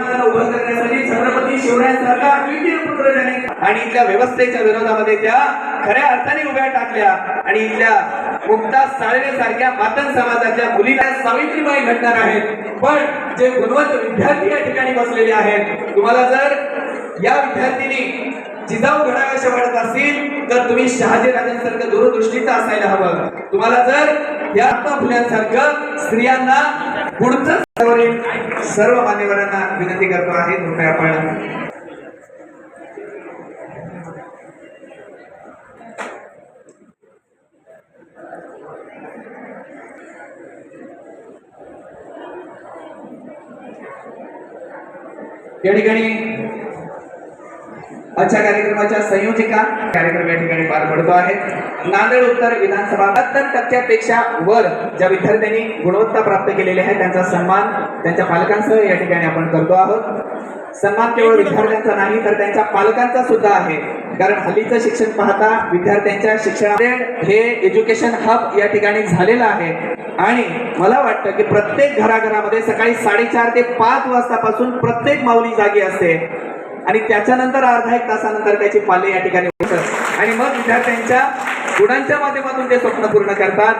विमानाला उभं करण्यासाठी छत्रपती शिवराय सरकार अद्वितीय पुत्र त्याने आणि इथल्या व्यवस्थेच्या विरोधामध्ये त्या खऱ्या अर्थाने उभ्या टाकल्या. आणि इथल्या मुक्ता साळवे सारख्या मातन समाजाच्या मुलीला सावित्रीबाई घडणार आहेत. पण जे गुणवंत विद्यार्थी या ठिकाणी बसलेले आहेत तुम्हाला जर या विद्यार्थिनी जिजाऊ घडाव्याशा वाटत असतील तर तुम्ही शहाजी राजांसारखं दूरदृष्टीचं असायला हवं. तुम्हाला जर या फुल्यांसारखं स्त्रियांना पुढचं सर्व मान्यवरांना विनंती करतो आहे कृपया आपण. या ठिकाणी आजच्या कार्यक्रमाच्या संयोजिका कार्यक्रम या ठिकाणी पार पडतो आहे. नांदेड उत्तर विधानसभा बहात्तर टक्क्यापेक्षा वर ज्या विद्यार्थ्यांनी गुणवत्ता प्राप्त केलेली आहे त्यांचा सन्मान त्यांच्या पालकांसह या ठिकाणी आपण करतो आहोत. सन्मान केवळ विद्यार्थ्यांचा नाही तर त्यांच्या पालकांचा सुद्धा आहे. कारण हल्लीचं शिक्षण पाहता विद्यार्थ्यांच्या शिक्षणामध्ये हे एज्युकेशन हब या ठिकाणी झालेलं आहे. आणि मला वाटतं की प्रत्येक घराघरामध्ये सकाळी साडेचार ते पाच वाजतापासून प्रत्येक माऊली जागी असते. आणि त्याच्यानंतर अर्धा एक तासानंतर त्याची पाले या ठिकाणी होतात आणि मग विद्यार्थ्यांच्या गुणांच्या माध्यमातून ते स्वप्न पूर्ण करतात.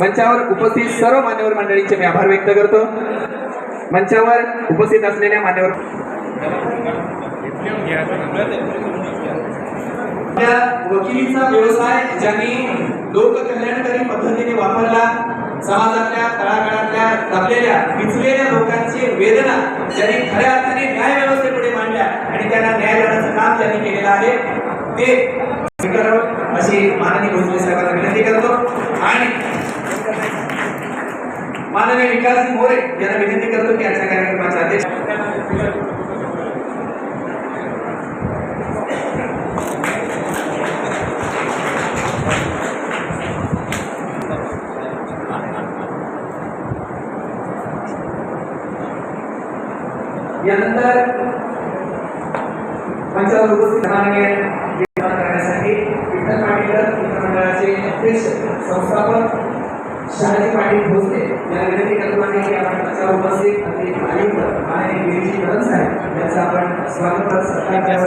मंचावर उपस्थित सर्व मान्यवर मंडळींचे मी आभार व्यक्त करतो. मंचावर उपस्थित असलेल्या मान्यवर वकिलीचा व्यवसाय ज्यांनी लोककल्याणकारी पद्धतीने वापरला समाजातल्या तळागाळातल्या दबलेल्या पिचलेल्या लोकांची वेदना ज्यांनी खऱ्या अर्थाने न्याय व्यवस्थेपुढे मांडल्या आणि त्यांना न्याय देण्याचं काम त्यांनी केलेलं आहे ते स्वीकारावं अशी माननीय भोसले साहेबांना विनंती करतो. आणि माननीय विकास मोरे यांना विनंती करतो की आजच्या कार्यक्रमाचे अध्यक्ष यानंतर मंचावर उपस्थित राहणारे करण्यासाठी विठ्ठल पाटीलकर मित्रमंडळाचे अध्यक्ष संस्थापक शहाजी पाटील भोसले या विनंती करतो आहे की आपण मंचावर उपस्थित अगदी आयुक्त आणि गिरीजी कदम साहेब यांचं आपण स्वागत करत सत्कार करावा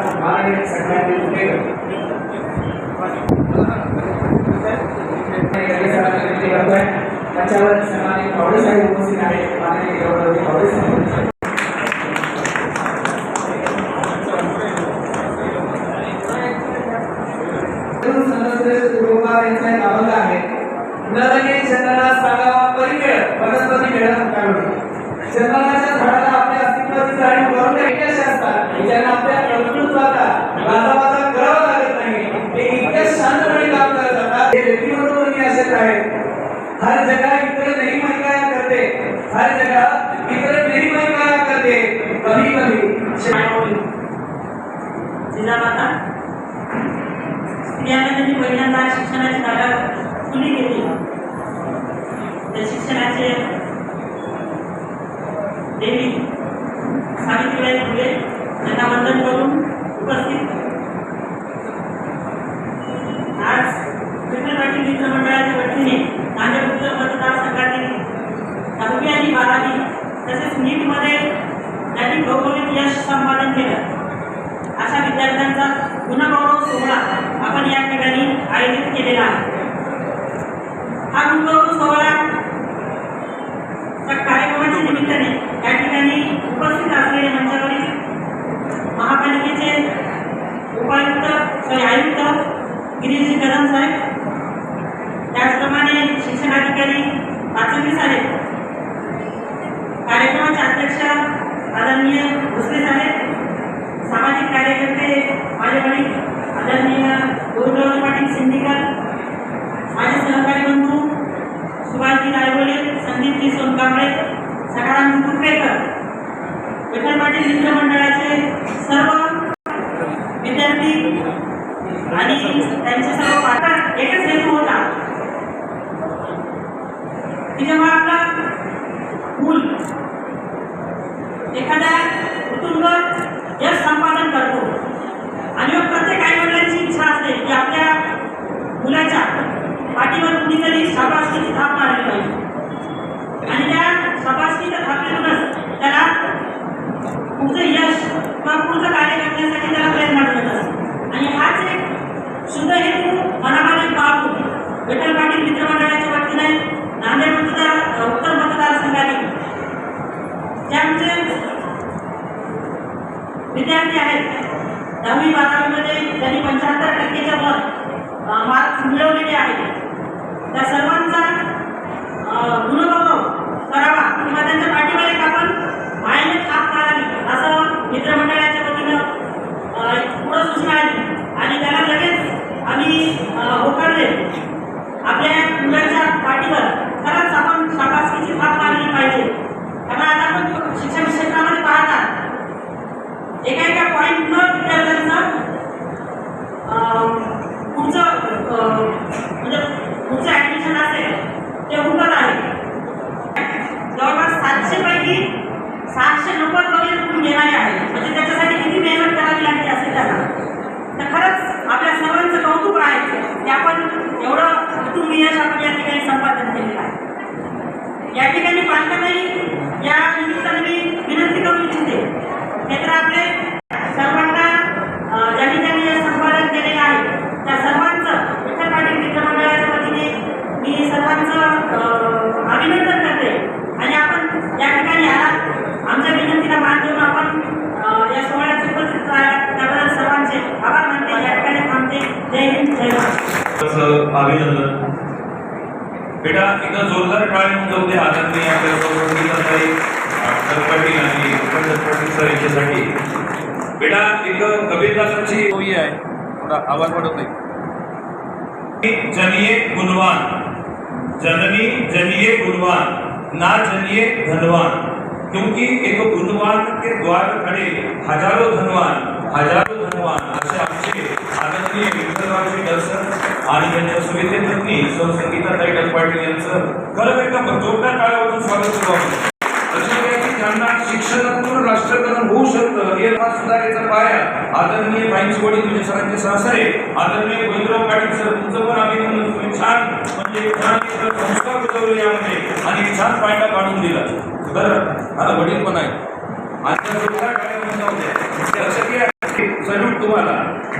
माननीय सन्मानित त्याच्यावर सन्मानित पावडे साहेब उपस्थित आहेत माननीय गौरव साहेब चंदनाच्या झाडाला आपल्या अस्तित्वाची जाणीव करून द्यायची असतात ज्यांना आपल्या कर्तृत्वाचा गाजावाजा करावा लागत नाही ते इतक्या शांतपणे काम करत असतात हे व्यक्तिमत्व मी असेच आहेत हर जगह इतर नहीं महिलाएं करते हर जगह इतर नहीं महिलाएं करते कभी कभी जिजामाता स्त्रियांना त्यांनी पहिल्यांदा शिक्षणाची जागा खुली केली त्या शिक्षणाचे देवी सावित्रीबाई फुले यांना वंदन करून उपस्थित आज विठ्ठल पाटील मित्र मंडळाच्या नांदेड उत्तर मतदारसंघातील दहावी आणि बारावी तसेच नीटमध्ये त्यांनी भौगोलिक यश संपादन केलं. अशा विद्यार्थ्यांचा गुणगौरव सोहळा आपण या ठिकाणी आयोजित केलेला आहे. हा गुणगौरव सोहळा कार्यक्रमाच्या निमित्ताने या ठिकाणी उपस्थित असलेले मंचावरील महापालिकेचे उपायुक्त सॉरी आयुक्त गिरीजी कदम साहेब त्याचप्रमाणे शिक्षणाधिकारी पाचवीस आहेत कार्यक्रमाचे अध्यक्ष आदरणीय भोसले साहेब सामाजिक कार्यकर्ते माझे वडील आदरणीय गोविंदराव पाटील सिंदिकर माझे सहकारी बंधू सुभाषजी रायवळे संदीपजी सोनकांबळे सकाराम कुटवेकर विठ्ठल पाटील मित्र मंडळाचे सर्व विद्यार्थी आणि त्यांचे सर्व पाठक एकच हेतू होता की जेव्हा आपला मूल एखाद्या यश संपादन करतो. आणि मग प्रत्येक आई वडिलांची इच्छा असते की आपल्या मुलाच्या पाठीवर कुणीतरी शाबासकीची थाप मारली पाहिजे. आणि त्या शाबासकीच्या थापेतूनच त्याला पुढचं यश किंवा पुढचं कार्य करण्यासाठी त्याला प्रेरणा मिळत असते आणि हाच एक शुद्ध हेतू मनामध्ये बाळगून विठ्ठल पाटील मित्रमंडळाच्या वतीने नांदेड मतदार उत्तर मतदारसंघातील जे आमचे ठिकाणी आहेत दहावी बारावीमध्ये त्यांनी पंच्याहत्तर टक्केच्या वर मार्क्स मिळवलेले आहेत. त्या सर्वांचा अं, गुणगौरव करावा किंवा त्यांच्या पाठीवर एक आपण मायने थाप मारावी असं मित्रमंडळाच्या वतीनं अं, एक पुढं सूचना आली आणि त्याला लगेच आम्ही अं, होकारले आपल्या मुलाच्या पाठीवर खरंच आपण शाबासकीची थाप मारली पाहिजे कारण आता आपण शिक्षण क्षेत्रामध्ये पाहतात एका एका पॉईंट न पुढचं म्हणजे पुढचं ॲडमिशन असेल ते उठत आहे. जवळपास सातशे पैकी सातशे नव्वद वगैरे तुम्ही घेणारे आहे. म्हणजे त्याच्यासाठी किती मेहनत करावी लागली असेल त्याला तर खरंच आपल्या सर्वांचं कौतुक आहे की आपण एवढं उत्तम यश आपण या ठिकाणी संपादन केलेलं आहे. या ठिकाणी पालकांनाही या अभिनंदन बेटा इथं जोरदार टाळ्या दे आनंदी गीताताई अक्षर पाटील आणि उपंदर पाटील सर यांच्यासाठी बेटा एक कबीरदासाची ओवी आहे थोडा आवाज़ वाढत नाही जनिये गुणवान। जननी जनिये गुणवान। ना जनिये धनवान। क्योंकि एक गुणवान के द्वार खड़े हजारों धनवान हजारों धनवान असे आमचे आनंदीय विठ्ठलरावजी दर्शन आणि त्यांच्या सुविधे पत्नी सौ संगीता ताई पाटील यांचं खरं एका जोरदार काळावरून स्वागत करू आपण शिक्षणातून राष्ट्रकरण होऊ शकतं. हे हा सुद्धा याचा पाया. आदरणीय बाईंची वडील म्हणजे सरांचे आहे आदरणीय गोविंदराव पाटील सर तुमचं पण अभिनंदन. तुम्ही छान म्हणजे छान संस्कार बुजवले यामध्ये आणि छान पायटा काढून दिला. बरं आता वडील पण आहे असं की सल्यूट तुम्हाला.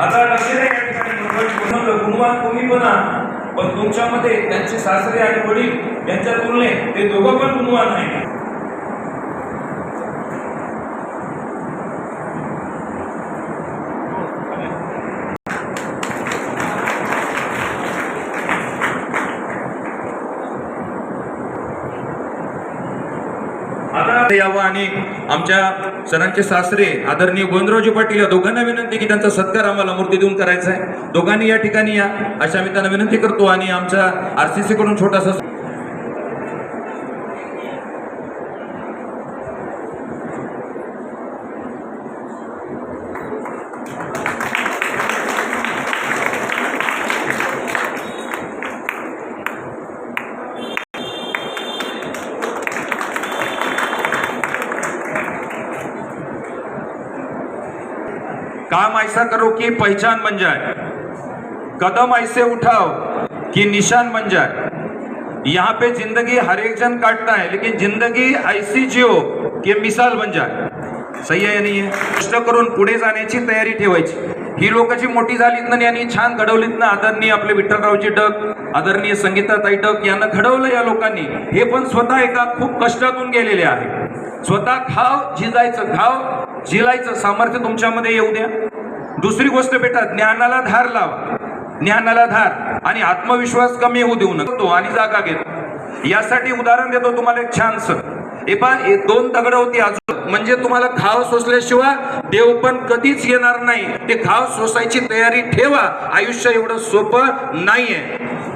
आता लक्ष द्या या ठिकाणी. गुणवान तुम्ही पण आहात. पण तुमच्यामध्ये त्यांचे सासरे आणि वडील यांच्या तुलनेत ते दोघं पण गुणवान आहे आता यावं आणि आमच्या सरांचे सासरे आदरणीय गोविंदरावजी पाटील या दोघांना विनंती की त्यांचा सत्कार आम्हाला मूर्ती देऊन करायचा आहे. दोघांनी या ठिकाणी या. अशा मी त्यांना विनंती करतो आणि आमच्या सी कडून छोटासा की पहचान बन जाए कदम ऐसे उठाओ कि निशान बन जाए यहाँ पे जिंदगी हर एक जन काटता है लेकिन जिंदगी ऐसी जियो कि मिसाल बन जाए. सही आहे या नाही आहे कष्ट करून पुढे जाण्याची तयारी ठेवायची. ही लोकांची मोठी झालीत ना यांनी छान घडवलीत ना आदरणीय आपले विठ्ठलरावची डग आदरणीय संगीताताई टक यांना घडवलं या लोकांनी. हे पण स्वतः एका खूप कष्टातून गेलेले आहे. स्वतः खाव झिजायचं खाव झिलायचं सामर्थ्य तुमच्यामध्ये येऊ द्या. दुसरी गोष्ट बेटा ज्ञानाला धार लावा. ज्ञानाला धार आणि आत्मविश्वास कमी होऊ देऊ नको आणि जागा घेतो यासाठी उदाहरण देतो तुम्हाला एक छानसं. हे पहा दोन दगड होती अजून. म्हणजे तुम्हाला घाव सोसल्याशिवाय देव पण कधीच येणार नाही. ते घाव सोसायची तयारी ठेवा. आयुष्य एवढं सोपं नाहीये.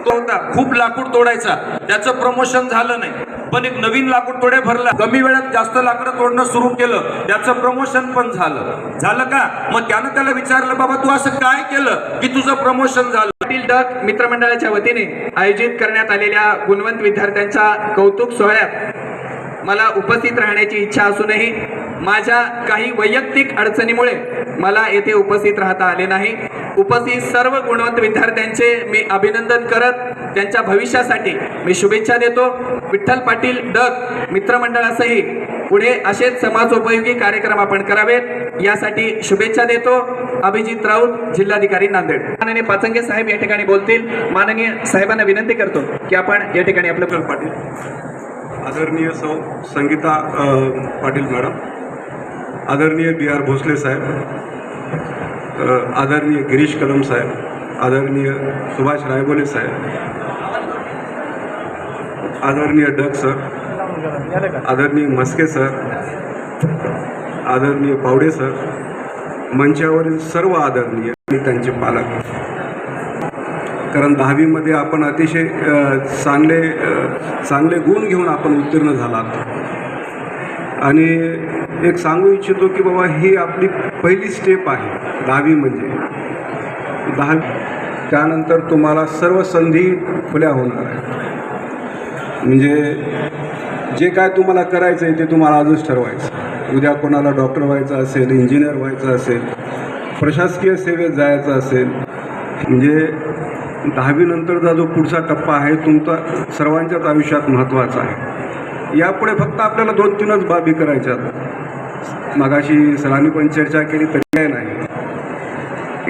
तो होता खूप लाकूड तोडायचा. त्याचं प्रमोशन झालं नाही. पण एक नवीन लाकूड तोडे भरला कमी वेळात जास्त लाकडं तोडणं सुरू केलं त्याचं प्रमोशन पण झालं. झालं का? मग त्यानं त्याला विचारलं बाबा तू असं काय केलं की तुझं प्रमोशन झालं? पाटील डक मित्रमंडळाच्या वतीने आयोजित करण्यात आलेल्या गुणवंत विद्यार्थ्यांच्या कौतुक सोहळ्यात मला उपस्थित राहण्याची इच्छा असूनही माझ्या काही वैयक्तिक अडचणीमुळे मला येथे उपस्थित राहता आले नाही. उपस्थित सर्व गुणवंत विद्यार्थ्यांचे मी अभिनंदन करत त्यांच्या भविष्यासाठी मी शुभेच्छा देतो. विठ्ठल पाटील डग मित्रमंडळासही पुढे असेच समाजोपयोगी कार्यक्रम आपण करावेत. यासाठी शुभेच्छा देतो. अभिजित राऊत जिल्हाधिकारी नांदेड. माननीय पाचंगे साहेब या ठिकाणी बोलतील. माननीय साहेबांना विनंती करतो की आपण या ठिकाणी आपलं पाटील. आदरणीय सौ संगीता पाटील मॅडम आदरणीय बी आर भोसले साहेब आदरणीय गिरीश कदम साहेब आदरणीय सुभाष रायबोले साहेब आदरणीय डग सर आदरणीय मस्के सर आदरणीय पावडे सर मंचावरील सर्व आदरणीय आणि त्यांचे पालक. कारण दहावीमध्ये आपण अतिशय चांगले चांगले गुण घेऊन आपण उत्तीर्ण झालात. आणि एक सांगू इच्छितो की बाबा ही आपली पहिली स्टेप आहे दहावी म्हणजे. दहावी त्यानंतर तुम्हाला सर्व संधी खुल्या होणार आहेत. म्हणजे जे काय तुम्हाला करायचं आहे ते तुम्हाला आजच ठरवायचं. उद्या कोणाला डॉक्टर व्हायचं असेल इंजिनियर व्हायचं असेल प्रशासकीय सेवेत जायचं असेल म्हणजे दहावीनंतरचा जो पुढचा टप्पा आहे तुमचा सर्वांच्याच आयुष्यात महत्त्वाचा आहे. यापुढे फक्त आपल्याला दोन तीनच बाबी करायच्यात. मगाशी सरांनी पण चर्चा केली तरी काय नाही.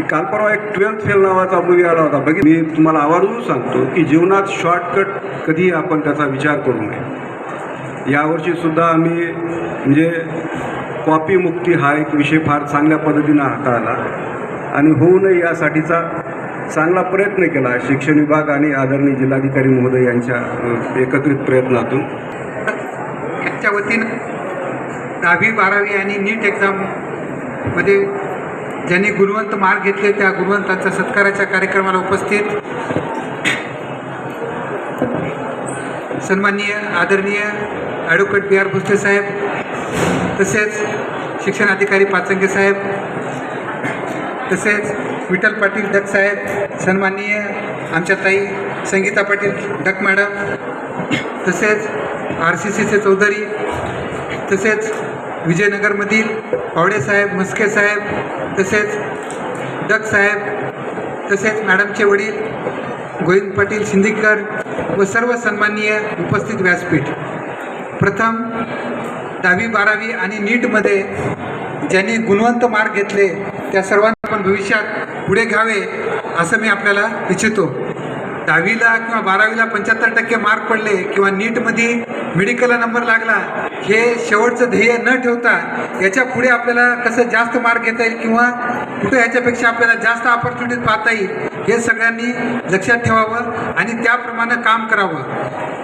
काल परवा एक ट्वेल्थ फेल नावाचा मूवी आला होता. बघित मी तुम्हाला आवर्जून सांगतो की जीवनात शॉर्टकट कधीही आपण त्याचा विचार करू नये. यावर्षी सुद्धा आम्ही म्हणजे कॉपी मुक्ती हा एक विषय फार चांगल्या पद्धतीनं हाताळला. आणि होऊ नये यासाठीचा चांगला प्रयत्न केला. शिक्षण विभाग आणि आदरणीय जिल्हाधिकारी महोदय यांच्या एकत्रित प्रयत्नातून. यांच्या वतीनं दहावी बारावी आणि नीट एक्झाममध्ये ज्यांनी गुणवंत मार्ग घेतले त्या गुणवंतांच्या सत्काराच्या कार्यक्रमाला उपस्थित. सन्माननीय आदरणीय ॲडव्होकेट बी आर भुस्ते साहेब तसेच शिक्षण अधिकारी पाचंगे साहेब तसेच विठ्ठल पाटील डक साहेब सन्माननीय आमच्या ताई संगीता पाटील डक मॅडम तसेच आर सी सीचे चौधरी तसेच विजयनगरमधील पावडेसाहेब मस्के साहेब तसेच डक साहेब तसेच मॅडमचे वडील गोविंद पाटील शिंदेकर व सर्व सन्माननीय उपस्थित व्यासपीठ. प्रथम दहावी बारावी आणि नीटमध्ये ज्यांनी गुणवंत मार्ग घेतले त्या सर्वांना आपण भविष्यात पुढे घ्यावे असं मी आपल्याला इच्छितो. दहावीला किंवा बारावीला पंच्याहत्तर टक्के मार्क पडले किंवा नीटमध्ये मेडिकलला नंबर लागला. हे शेवटचं ध्येय न ठेवता याच्यापुढे आपल्याला कसं जास्त मार्ग घेता येईल किंवा कुठं ह्याच्यापेक्षा आपल्याला जास्त ऑपॉर्च्युनिटी पाहता येईल हे सगळ्यांनी लक्षात ठेवावं आणि त्याप्रमाणे काम करावं.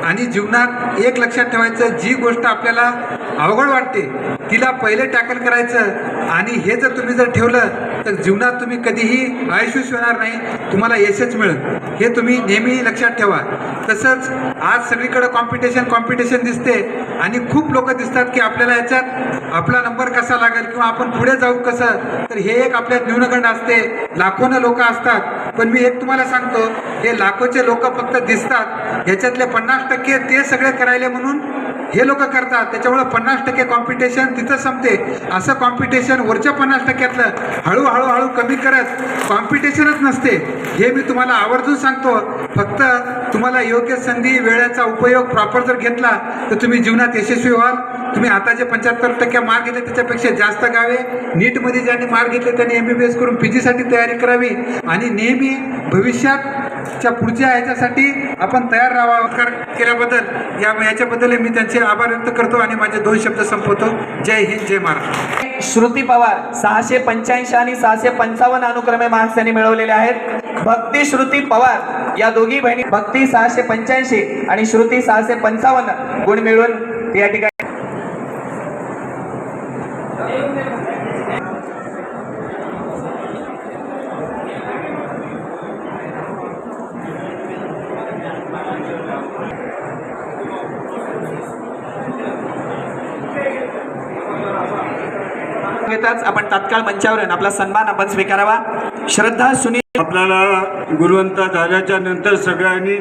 आणि जीवनात एक लक्षात ठेवायचं जी गोष्ट आपल्याला अवघड वाटते तिला पहिले टॅकल करायचं आणि हे जर तुम्ही जर ठेवलं तर जीवनात तुम्ही कधीही आयुष्यच होणार नाही. तुम्हाला यशच मिळेल. हे तुम्ही नेहमी लक्षात ठेवा. तसंच आज सगळीकडे कॉम्पिटिशन कॉम्पिटिशन दिसते. आणि खूप लोक दिसतात की आपल्याला याच्यात आपला नंबर कसा लागेल किंवा आपण पुढे जाऊ कसं? तर हे एक आपल्यात न्यूनगंड असते. लाखोनं लोक असतात. पण मी एक तुम्हाला सांगतो हे लाखोचे लोक फक्त दिसतात. ह्याच्यातले पन्नास टक्के ते सगळे करायले म्हणून हे लोक करतात. त्याच्यामुळं पन्नास टक्के कॉम्पिटिशन तिथं संपते. असं कॉम्पिटिशन वरच्या पन्नास टक्क्यातलं हळूहळू हळू कमी करत कॉम्पिटिशनच नसते. हे मी तुम्हाला आवर्जून सांगतो. फक्त तुम्हाला योग्य संधी वेळेचा उपयोग प्रॉपर जर घेतला तर तुम्ही जीवनात यशस्वी व्हाल. तुम्ही आता जे पंच्याहत्तर टक्के मार्क घेतले त्याच्यापेक्षा जास्त गावे नीटमध्ये ज्यांनी मार्क घेतले त्यांनी एम बी बी एस करून पी जीसाठी तयारी करावी. आणि नेहमी भविष्यात च्या पुढच्या ह्याच्यासाठी आपण तयार राहावा कर केल्याबद्दल या याच्याबद्दल मी त्यांचे आभार व्यक्त करतो आणि माझे दोन शब्द संपवतो. जय हिंद जय महाराष्ट्र. श्रुती पवार सहाशे पंच्याऐंशी आणि सहाशे पंचावन्न अनुक्रमे मार्क्स त्यांनी मिळवलेले आहेत. भक्ती श्रुती पवार या दोघी बहिणी भक्ती सहाशे पंच्याऐंशी आणि श्रुती सहाशे पंचावन्न गुण मिळून या ठिकाणी येताच आपण तात्काळ मंचावर येऊन आपला सन्मान आपण स्वीकारावा. श्रद्धा सुनील आपल्याला गुणवंत झाल्याच्यानंतर सगळ्यांनी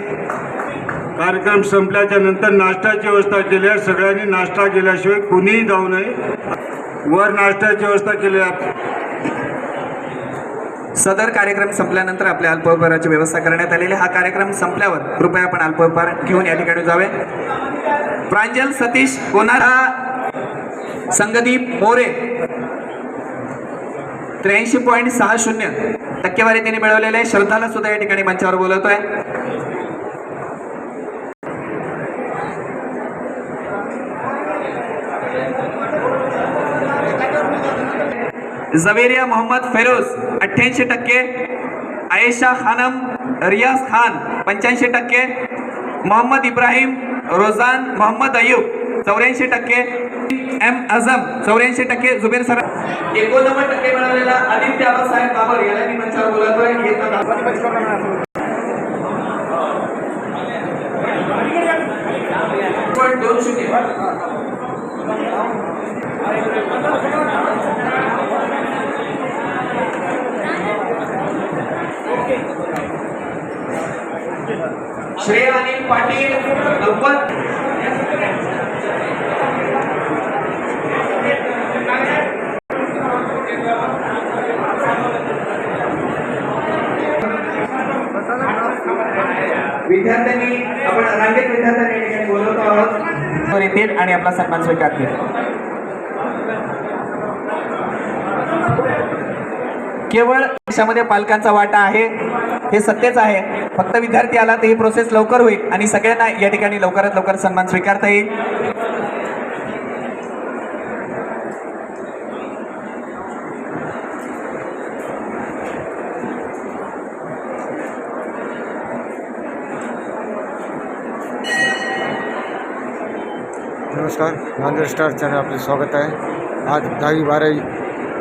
कार्यक्रम संपल्याच्या नंतर नाश्त्याची व्यवस्था केली आहे. सगळ्यांनी नाश्ता केल्याशिवाय कुणीही जाऊ नये. वर नाश्त्याची व्यवस्था केली आहे. सदर कार्यक्रम संपल्यानंतर आपल्या अल्पोपहाराची व्यवस्था करण्यात आलेली. हा कार्यक्रम संपल्यावर कृपया आपण अल्पोपहार घेऊन या ठिकाणी जावे. प्रांजल सतीश कोणारा संगदीप मोरे. त्र्याऐंशी पॉईंट सहा शून्य टक्केवारी त्यांनी मिळवलेले आहे. श्रद्धाला सुद्धा या ठिकाणी मंचावर बोलवतोय जवेरिया मोहम्मद फेरोज अठ्ठ्याऐंशी टक्के. आयशा खानम रियाज खान पंच्याऐंशी टक्के. मोहम्मद इब्राहिम रोजान मोहम्मद अयूब चौऱ्याऐंशी टक्के. एम अझम चौऱ्याऐंशी टक्के. जुबेर सर एकोणनव्वद टक्के मिळवलेला आदित्य आबासाहेब बाबर याला मी मंचावर बोलतोय घेत दोन शून्य. श्रेय अनिल पाटील नव्वद विद्यार्थ्यांनी आपण रांगेत विद्यार्थ्यांनी या ठिकाणी बोलवतो आहोत वर येतील आणि आपला सन्मान स्वीकारतील केवळ देशामध्ये पालकांचा वाटा आहे हे सत्यच आहे. फक्त विद्यार्थी आला तर ही प्रोसेस लवकर होईल आणि सगळ्यांना या ठिकाणी लवकरात लवकर सन्मान स्वीकारता येईल. नमस्कार नांदेड स्टार चॅनल आपले स्वागत आहे. आज दहावी बारावी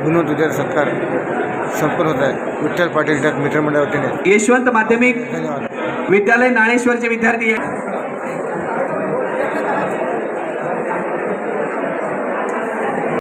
गुणवंत विद्यार्थी सत्कार संपन्न होत आहे. विठ्ठल पाटील मित्रमंडळ वतीने. यशवंत माध्यमिक धन्यवाद. विद्यालय नाणेश्वरचे विद्यार्थी आहे